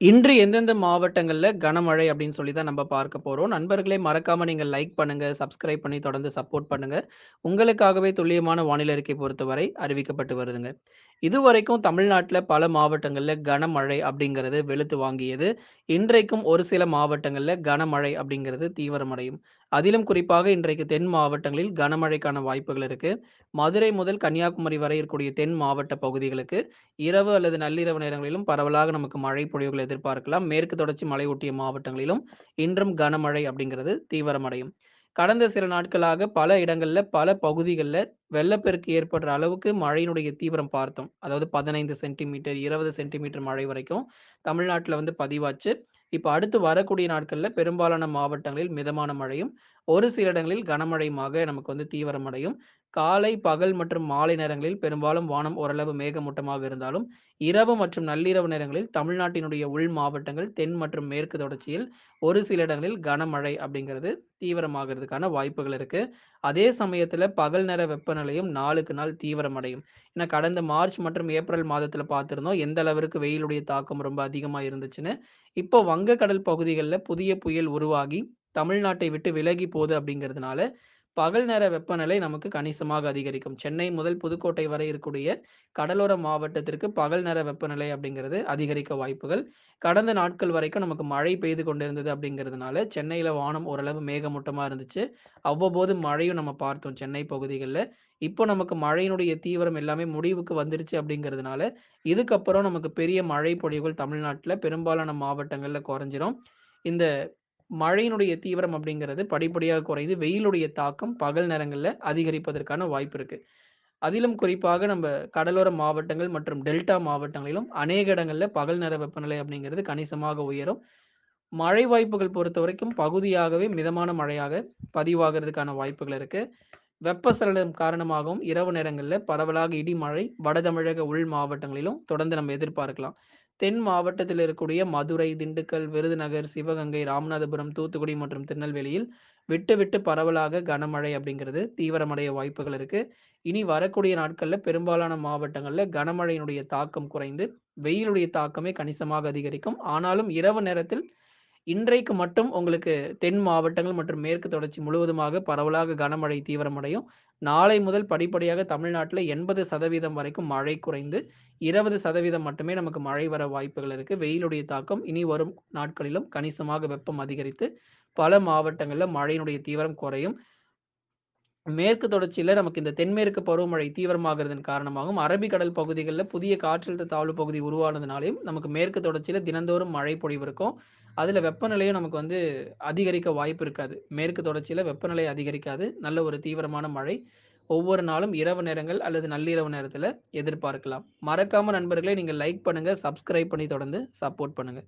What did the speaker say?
இன்று எந்தெந்த மாவட்டங்கள்ல கனமழை அப்படின்னு சொல்லி தான் நம்ம பார்க்க போறோம். நண்பர்களே மறக்காம நீங்க லைக் பண்ணுங்க, சப்ஸ்கிரைப் பண்ணி தொடர்ந்து சப்போர்ட் பண்ணுங்க. உங்களுக்காகவே துல்லியமான வானிலை அறிக்கை பொறுத்தவரை அறிவிக்கப்பட்டு வருதுங்க. இதுவரைக்கும் தமிழ்நாட்டில் பல மாவட்டங்களில் கனமழை அப்படிங்கிறது வெளுத்து வாங்கியது. இன்றைக்கும் ஒரு சில மாவட்டங்களில் கனமழை அப்படிங்கிறது தீவிரமடையும். அதிலும் குறிப்பாக இன்றைக்கு தென் மாவட்டங்களில் கனமழைக்கான வாய்ப்புகள் இருக்கு. மதுரை முதல் கன்னியாகுமரி வரை இருக்கக்கூடிய தென் மாவட்ட பகுதிகளுக்கு இரவு அல்லது நள்ளிரவு நேரங்களிலும் பரவலாக நமக்கு மழை பொழிவுகள் எதிர்பார்க்கலாம். மேற்கு தொடர்ச்சி மலை ஒட்டிய மாவட்டங்களிலும் இன்றும் கனமழை அப்படிங்கிறது தீவிரமடையும். கடந்த சில நாட்களாக பல இடங்களில் பல பகுதிகளில் வெள்ளப்பெருக்கு ஏற்படுற அளவுக்கு மழையினுடைய தீவிரம் பார்த்தோம். அதாவது 15 சென்டிமீட்டர், 20 சென்டிமீட்டர் மழை வரைக்கும் தமிழ்நாட்டில் வந்து பதிவாச்சு. இப்போ அடுத்து வரக்கூடிய நாட்களில் பெரும்பாலான மாவட்டங்களில் மிதமான மழையும், ஒரு சில இடங்களில் கனமழையுமாக நமக்கு வந்து தீவிரமடையும். காலை, பகல் மற்றும் மாலை நேரங்களில் பெரும்பாலும் வானம் ஓரளவு மேகமூட்டமாக இருந்தாலும், இரவு மற்றும் நள்ளிரவு நேரங்களில் தமிழ்நாட்டினுடைய உள் மாவட்டங்கள், தென் மற்றும் மேற்கு தொடர்ச்சியில் ஒரு சில இடங்களில் கனமழை அப்படிங்கிறது தீவிரமாகிறதுக்கான வாய்ப்புகள் இருக்கு. அதே சமயத்துல பகல் நேர வெப்பநிலையும் நாளுக்கு நாள் தீவிரமடையும். ஏன்னா கடந்த மார்ச் மற்றும் ஏப்ரல் மாதத்துல பார்த்திருந்தோம், எந்த அளவிற்கு வெயிலுடைய தாக்கம் ரொம்ப அதிகமா இருந்துச்சுன்னு. இப்போ வங்கக்கடல் பகுதிகளில் புதிய புயல் உருவாகி தமிழ்நாட்டை விட்டு விலகி போகுது அப்படிங்கிறதுனால, பகல் நேர வெப்பநிலை நமக்கு கணிசமாக அதிகரிக்கும். சென்னை முதல் புதுக்கோட்டை வரை இருக்கக்கூடிய கடலோர மாவட்டத்திற்கு பகல் நேர வெப்பநிலை அப்படிங்கிறது அதிகரிக்க வாய்ப்புகள். கடந்த நாட்கள் வரைக்கும் நமக்கு மழை பெய்து கொண்டிருந்தது அப்படிங்கிறதுனால, சென்னையில வானம் ஓரளவு மேகமூட்டமா இருந்துச்சு. அவ்வப்போது மழையும் நம்ம பார்த்தோம் சென்னை பகுதிகளில் இப்போ நமக்கு மழையினுடைய தீவிரம் எல்லாமே முடிவுக்கு வந்துருச்சு அப்படிங்கிறதுனால, இதுக்கப்புறம் நமக்கு பெரிய மழை பொழிவுகள் தமிழ்நாட்டில் பெரும்பாலான மாவட்டங்களில் குறைஞ்சிரும். இந்த மழையினுடைய தீவிரம் அப்படிங்கிறது படிப்படியாக குறைந்து, வெயிலுடைய தாக்கம் பகல் நேரங்களில் அதிகரிப்பதற்கான வாய்ப்பு இருக்கு. அதிலும் குறிப்பாக நம்ம கடலோர மாவட்டங்கள் மற்றும் டெல்டா மாவட்டங்களிலும் அநேக இடங்களில் பகல் நேர வெப்பநிலை அப்படிங்கிறது கணிசமாக உயரும். மழை வாய்ப்புகள் பொறுத்த வரைக்கும் பகுதியாகவே மிதமான மழையாக பதிவாகிறதுக்கான வாய்ப்புகள் இருக்கு. வெப்பசலனம் காரணமாகவும் இரவு நேரங்களில் பரவலாக இடி மழை வட தமிழக உள் மாவட்டங்களிலும் தொடர்ந்து நம்ம எதிர்பார்க்கலாம். தென் மாவட்டத்தில் இருக்கக்கூடிய மதுரை, திண்டுக்கல், விருதுநகர், சிவகங்கை, ராமநாதபுரம், தூத்துக்குடி மற்றும் திருநெல்வேலியில் விட்டு விட்டு பரவலாக கனமழை அப்படிங்கிறது தீவிரமடைய வாய்ப்புகள் இருக்கு. இனி வரக்கூடிய நாட்கள்ல பெரும்பாலான மாவட்டங்கள்ல கனமழையினுடைய தாக்கம் குறைந்து, வெயிலுடைய தாக்கமே கணிசமாக அதிகரிக்கும். ஆனாலும் இரவு நேரத்தில் இன்றைக்கு மட்டும் உங்களுக்கு தென் மாவட்டங்கள் மற்றும் மேற்கு தொடர்ச்சி முழுவதுமாக பரவலாக கனமழை தீவிரமடையும். நாளை முதல் படிப்படியாக தமிழ்நாட்டுல 80% வரைக்கும் மழை குறைந்து, 20% மட்டுமே நமக்கு மழை வர வாய்ப்புகள் இருக்கு. வெயிலுடைய தாக்கம் இனி வரும் நாட்களிலும் கணிசமாக வெப்பம் அதிகரித்து, பல மாவட்டங்களில் மழையினுடைய தீவிரம் குறையும். மேற்கு தொடர்ச்சியில் நமக்கு இந்த தென்மேற்கு பருவமழை தீவிரமாகறதன் காரணமாகவும், அரபிக்கடல் பகுதிகளில் புதிய காற்றழுத்த தாழ்வு பகுதி உருவானதுனாலையும் நமக்கு மேற்கு தொடர்ச்சியில் தினந்தோறும் மழை பொழிவு இருக்கும். அதில் வெப்பநிலையும் நமக்கு வந்து அதிகரிக்க வாய்ப்பு இருக்காது. மேற்கு தொடர்ச்சியில் வெப்பநிலை அதிகரிக்காது. நல்ல ஒரு தீவிரமான மழை ஒவ்வொரு நாளும் இரவு நேரங்கள் அல்லது நள்ளிரவு நேரத்தில் எதிர்பார்க்கலாம். மறக்காம நண்பர்களே நீங்கள் லைக் பண்ணுங்கள் சப்ஸ்கிரைப் பண்ணி தொடர்ந்து சப்போர்ட் பண்ணுங்கள்